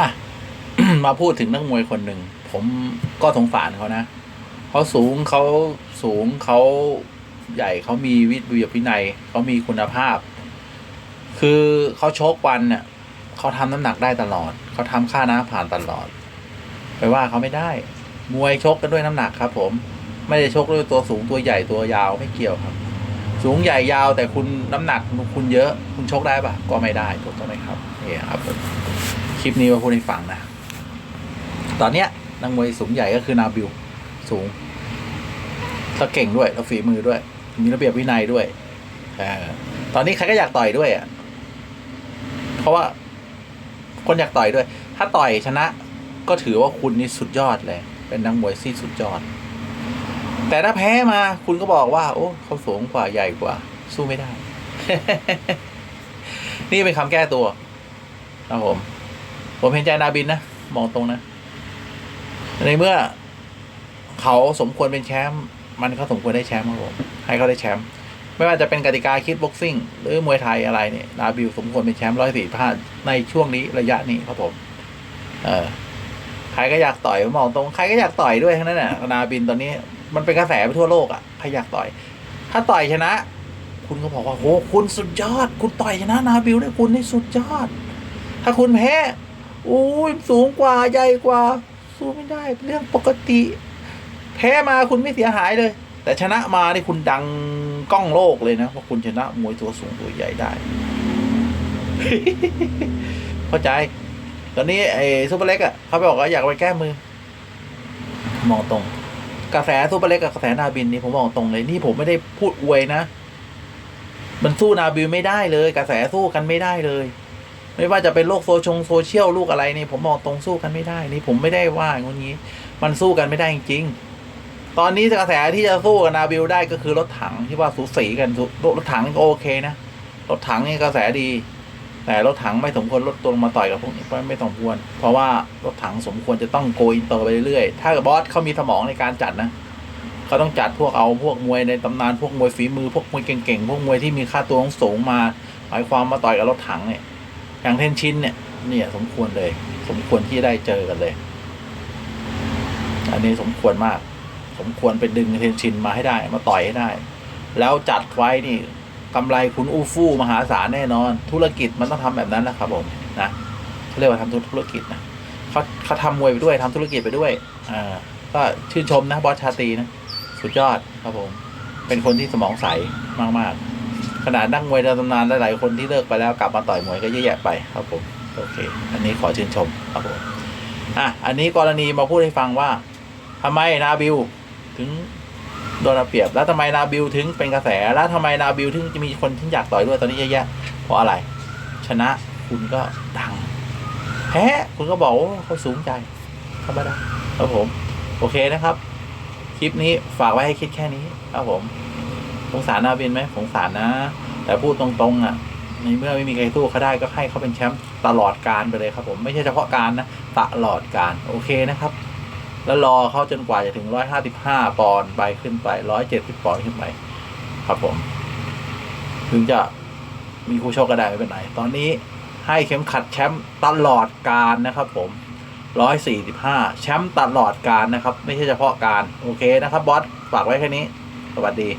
อะ มาพูดถึงนักมวยคนหนึ่ง ผมก็สงสารเขานะเขาสูงเขาสูงเขาใหญ่เขามีวิทย์วิทยาพินัยเขามีคุณภาพ คือเขาชกวันเนี่ยเขาทำน้ำหนักได้ตลอด เขาทำค่าน้ำผ่านตลอด ไปว่าเขาไม่ได้ มวยชกกันด้วยน้ำหนักครับ ผม ไม่ได้ชกด้วยตัวสูงตัวใหญ่ตัวยาวไม่เกี่ยวครับ สูงใหญ่ยาวแต่คุณน้ำหนักคุณเยอะ คุณชกได้ปะก็ไม่ได้ถูกต้องไหมครับนี่ครับ คลิปนี้มาพูดให้ฟังนะ ตอนเนี้ยนักมวยสูงใหญ่ก็คือนาบิลสูงแล้วเก่งด้วยแล้วฝีมือด้วย มีระเบียบวินัยด้วยออตอนนี้ใครก็อยากต่อยด้วยอะเพราะว่าคนอยากต่อยด้วย ถ้าต่อยชนะก็ถือว่าคุณนี่สุดยอดเลย เป็นนักมวยที่สุดยอด แต่ถ้าแพ้มาคุณก็บอกว่า โอ้เขาสูงกว่าใหญ่กว่า สู้ไม่ได้ นี่เป็นคำแก้ตัวครับผม ผมเห็นใจนาบินนะมองตรงนะ ในเมื่อเขาสมควรเป็นแชมป์มันเขาสมควรได้แชมป์ครับผมให้เขาได้แชมป์ไม่ว่าจะเป็นกติกาคิดบ็อกซิ่ง หรือมวยไทยอะไรเนี่ยนาบิลสมควรเป็นแชมป์ร้อยสี่พาในช่วงนี้ระยะนี้ครับผม เออใครก็อยากต่อยผมมองตรงใครก็อยากต่อยด้วยทั้งนั้นน่ะนาบินตอนนี้ มันเป็นกระแสไปทั่วโลกอะใครอยากต่อย ถ้าต่อยชนะ คุณก็บอกว่าโหคุณสุดยอด คุณต่อยชนะนาบิลได้คุณนี่สุดยอด ถ้าคุณแพ้ โอ้ยสูงกว่าใหญ่กว่า สู้ไม่ได้เป็นเรื่องปกติ แพ้มาคุณไม่เสียหายเลย แต่ชนะมานี่คุณดังกล้องโลกเลยนะว่าะคุณชนะมวยตัวสูงตัวใหญ่ได้เข้าใจ ตอนนี้ไอ้ซูเปอร์เล็กอะเขาไปบอกว่าอยากไปแก้มือ มองตรง กระแสซูเปอร์เล็กกับกระแสนาบินนี่ผมมองตรงเลยนี่ผมไม่ได้พูดอวยนะ มันสู้นาบิลไม่ได้เลย กระแสสู้กันไม่ได้เลย ไม่ว่าจะเป็นโลกโซชงโซเชียลลูกอะไรนี่ผมมองตรงสู้กันไม่ได้นี่ผมไม่ได้ว่าอย่างนี้ มันสู้กันไม่ได้จริงๆตอนนี้กระแสที่จะสู้กับนาบิลได้ก็คือรถถังที่ว่าสูสีกันรถถังก็โอเคนะรถถังนี่กระแสดี แต่รถถังไม่สมควรลดตัวลงมาต่อยกับพวกนี้ไม่สมควร เพราะว่ารถถังสมควรจะต้องโกอินเตอร์ไปเรื่อยๆถ้าบบอสเขามีสมองในการจัดนะเขาต้องจัดพวกเอาพวกมวยในตำนานพวกมวยฝีมือพวกมวยเก่งๆพวกมวยที่มีค่าตัวสูงมา หมายความมาต่อยกับรถถังเนี่ย อย่างเทนชินเนี่ย เนี่ย สมควรเลย สมควรที่ได้เจอกันเลย อันนี้สมควรมาก สมควรไปดึงเทนชินมาให้ได้ มาต่อยให้ได้ แล้วจัดไว้นี่กำไรคุณอู้ฟู่มหาศาลแน่นอน ธุรกิจมันต้องทำแบบนั้นนะครับผมนะเขาเรียกว่าทำธุรกิจนะเขาเขาทำมวยไปด้วยทำธุรกิจไปด้วยอ่าก็ชื่นชมนะบอสชาตีนะ สุดยอดครับผม เป็นคนที่สมองใสมาก ๆ ขนาดนักมวยในตำนานหลายๆคนที่เลิกไปแล้วกลับมาต่อยมวยก็เยอะแยะไปครับผมโอเค อันนี้ขอชื่นชมครับผมอะอันนี้กรณีมาพูดให้ฟังว่าทำไมนาบิลถึงโดนเอาเปรียบ แล้วทำไมนาบิลถึงเป็นกระแส แล้วทำไมนาบิลถึงจะมีคนที่อยากต่อยด้วยตอนนี้เยอะแยะเพราะอะไร ชนะคุณก็ดังแพ้คุณก็บอกว่าเขาสูงใจธรรมดาครับผม โอเคนะครับ คลิปนี้ฝากไว้ให้คิดแค่นี้ครับผม สงสารนาบินไหมสงสารนะ แต่พูดตรงๆอะในเมื่อไม่มีใครสู้เขาได้ก็ให้เขาเป็นแชมป์ตลอดการไปเลยครับ ผมไม่ใช่เฉพาะการนะตลอดการโอเคนะครับ แล้วรอเขาจนกว่าจะถึงร้อยห้าสิบห้าปอนด์ไปขึ้นไปร้อยเจ็ดสิบปอนด์ขึ้นไป ครับผม ถึงจะมีคู่ชกก็ได้ไม่เป็นไรตอนนี้ให้เข็มขัดแชมป์ตลอดการนะครับผมร้อยสี่สิบห้าแชมป์ตลอดการนะครับ ไม่ใช่เฉพาะการ โอเคนะครับบอสฝากไว้แค่นี้ สวัสดี